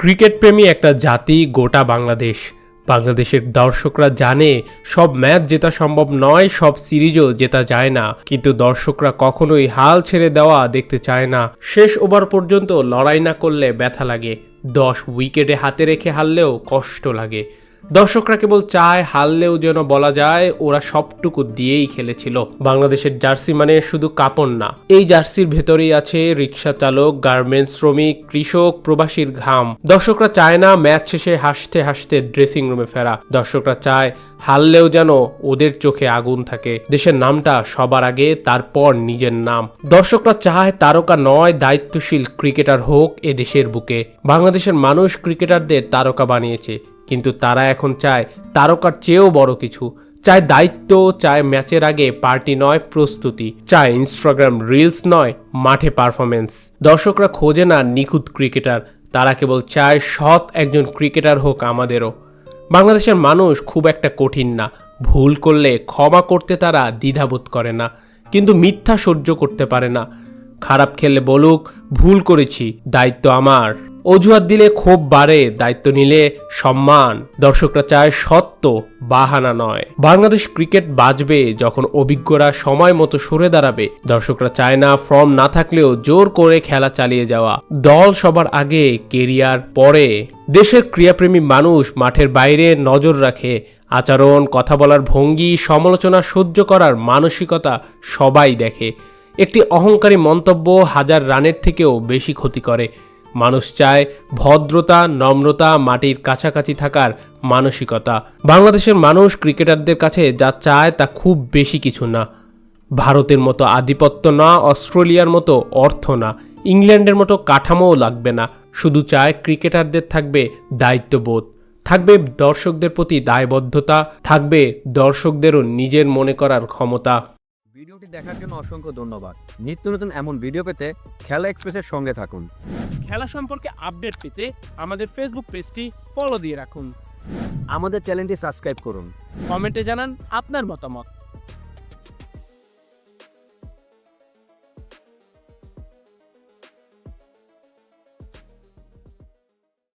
Cricket প্রেমী একটা জাতি গোটা বাংলাদেশ। বাংলাদেশের দর্শকরা জানে, সব ম্যাচ জেতা সম্ভব নয়, সব সিরিজও জেতা যায় না। কিন্তু দর্শকরা কখনোই হাল ছেড়ে দেওয়া দেখতে চায় না। শেষ ওভার পর্যন্ত লড়াই না করলে ব্যথা লাগে। দশ উইকেটে হাতে রেখে হারলেও কষ্ট লাগে। দর্শকরা কেবল চায় হারলেও যেন বলা যায় ওরা সবটুকু দিয়েই খেলেছিল। বাংলাদেশের জার্সি মানে শুধু কাপড় না, এই জার্সির ভেতরেই আছে রিক্সা চালক, গার্মেন্টস শ্রমিক, কৃষক, প্রবাসীর ঘাম। দর্শকরা চায় না ম্যাচ শেষে হাসতে হাসতে ড্রেসিং রুমে ফেরা। দর্শকরা চায় হারলেও যেন ওদের চোখে আগুন থাকে। দেশের নামটা সবার আগে, তারপর নিজের নাম। দর্শকরা চায় তারকা নয়, দায়িত্বশীল ক্রিকেটার হোক এ দেশের বুকে। বাংলাদেশের মানুষ ক্রিকেটারদের তারকা বানিয়েছে। কিন্তু তারা এখন চায় তারকার চেয়েও বড় কিছু। চায় দায়িত্ব, চায় ম্যাচের আগে পার্টি নয়, প্রস্তুতি। চায় ইনস্টাগ্রাম রিলস নয়, মাঠে পারফরমেন্স দর্শকরা খোঁজে না নিখুঁত ক্রিকেটার। তারা কেবল চায় সৎ একজন ক্রিকেটার হোক আমাদেরও। বাংলাদেশের মানুষ খুব একটা কঠিন না। ভুল করলে ক্ষমা করতে তারা দ্বিধাবোধ করে না। কিন্তু মিথ্যা সহ্য করতে পারে না। খারাপ খেললে বলুক, ভুল করেছি, দায়িত্ব আমার। অজুহাত দিলে ক্ষোভ বাড়ে, দায়িত্ব নিলে সম্মান। দর্শকরা চায় সত্য, বাহানা নয়। বাংলাদেশ ক্রিকেট বাজবে যখন অভিজ্ঞরা সময় মতো সরে দাঁড়াবে। দর্শকরা চায় না ফর্ম না থাকলেও জোর করে খেলা চালিয়ে যাওয়া। দল সবার আগে, কেরিয়ার পরে। দেশের ক্রীড়াপ্রেমী মানুষ মাঠের বাইরে নজর রাখে। আচরণ, কথা বলার ভঙ্গি, সমালোচনা সহ্য করার মানসিকতা সবাই দেখে। একটি অহংকারী মন্তব্য হাজার রানের থেকেও বেশি ক্ষতি করে। মানুষ চায় ভদ্রতা, নম্রতা, মাটির কাছাকাছি থাকার মানসিকতা। বাংলাদেশের মানুষ ক্রিকেটারদের কাছে যা চায় তা খুব বেশি কিছু না। ভারতের মতো আধিপত্য না, অস্ট্রেলিয়ার মতো অর্থ না। ইংল্যান্ডের মতো কাঠামোও লাগবে না। শুধু চায় ক্রিকেটারদের থাকবে দায়িত্ববোধ। থাকবে দর্শকদের প্রতি দায়বদ্ধতা, থাকবে দর্শকদেরও নিজের মনে করার ক্ষমতা। ভিডিওটি দেখার জন্য অসংখ্য ধন্যবাদ। নিত্য নতুন এমন ভিডিও পেতে খেলা এক্সপ্রেসের সঙ্গে থাকুন। খেলা সম্পর্কে আপডেট পেতে আমাদের ফেসবুক পেজটি ফলো দিয়ে রাখুন। আমাদের চ্যানেলটি সাবস্ক্রাইব করুন। কমেন্টে জানান আপনার মতামত।